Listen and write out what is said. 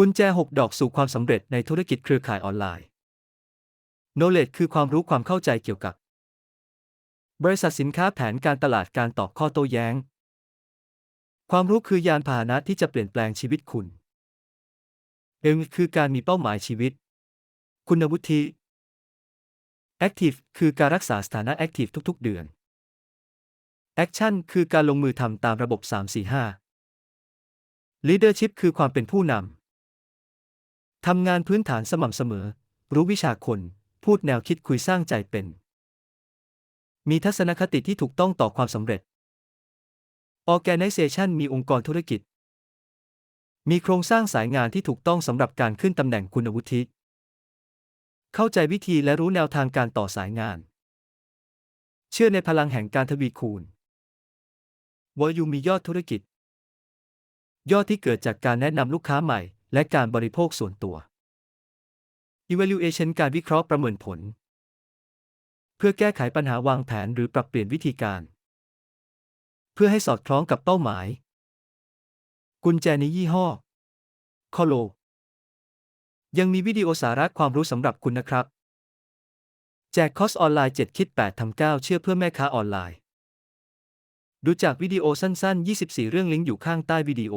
กุญแจ 6 ดอกสู่ความสำเร็จในธุรกิจเครือข่ายออนไลน์ Knowledge คือความรู้ความเข้าใจเกี่ยวกับ บริษัทสินค้าแผนการตลาดการตอบข้อโต้แย้ง ความรู้คือยานพาหนะที่จะเปลี่ยนแปลงชีวิตคุณเอมคือการมีเป้าหมายชีวิต คุณวุฒิ Active คือการรักษาสถานะ Active ทุก ๆ เดือน Action คือการลงมือทำตามระบบ 345 Leadership คือความเป็นผู้นำ ทำงานพื้นฐานสม่ำเสมอ รู้วิชาคน พูดแนวคิดคุยสร้างใจเป็น มีทัศนคติที่ถูกต้องต่อความสำเร็จ Organization มีองค์กรธุรกิจ มีโครงสร้างสายงานที่ถูกต้องสำหรับการขึ้นตำแหน่งคุณวุฒิ เข้าใจวิธีและรู้แนวทางการต่อสายงาน เชื่อในพลังแห่งการทวีคูณวอยูมียอดธุรกิจ ยอดที่เกิดจากการแนะนำลูกค้าใหม่ และการบริโภคส่วนตัว Evaluation การวิเคราะห์ประเมินผล เพื่อแก้ไขปัญหาวางแผนหรือปรับเปลี่ยนวิธีการ เพื่อให้สอดคล้องกับเป้าหมาย กุญแจในยี่ห้อ คอโล ยังมีวิดีโอสาระความรู้สำหรับคุณนะครับ แจกคอร์สออนไลน์ 7 คิด 8ทำ9เชื่อเพื่อแม่ค้าออนไลน์ ดูจากวิดีโอสั้น ๆ 24 เรื่องลิงก์อยู่ข้างใต้วิดีโอ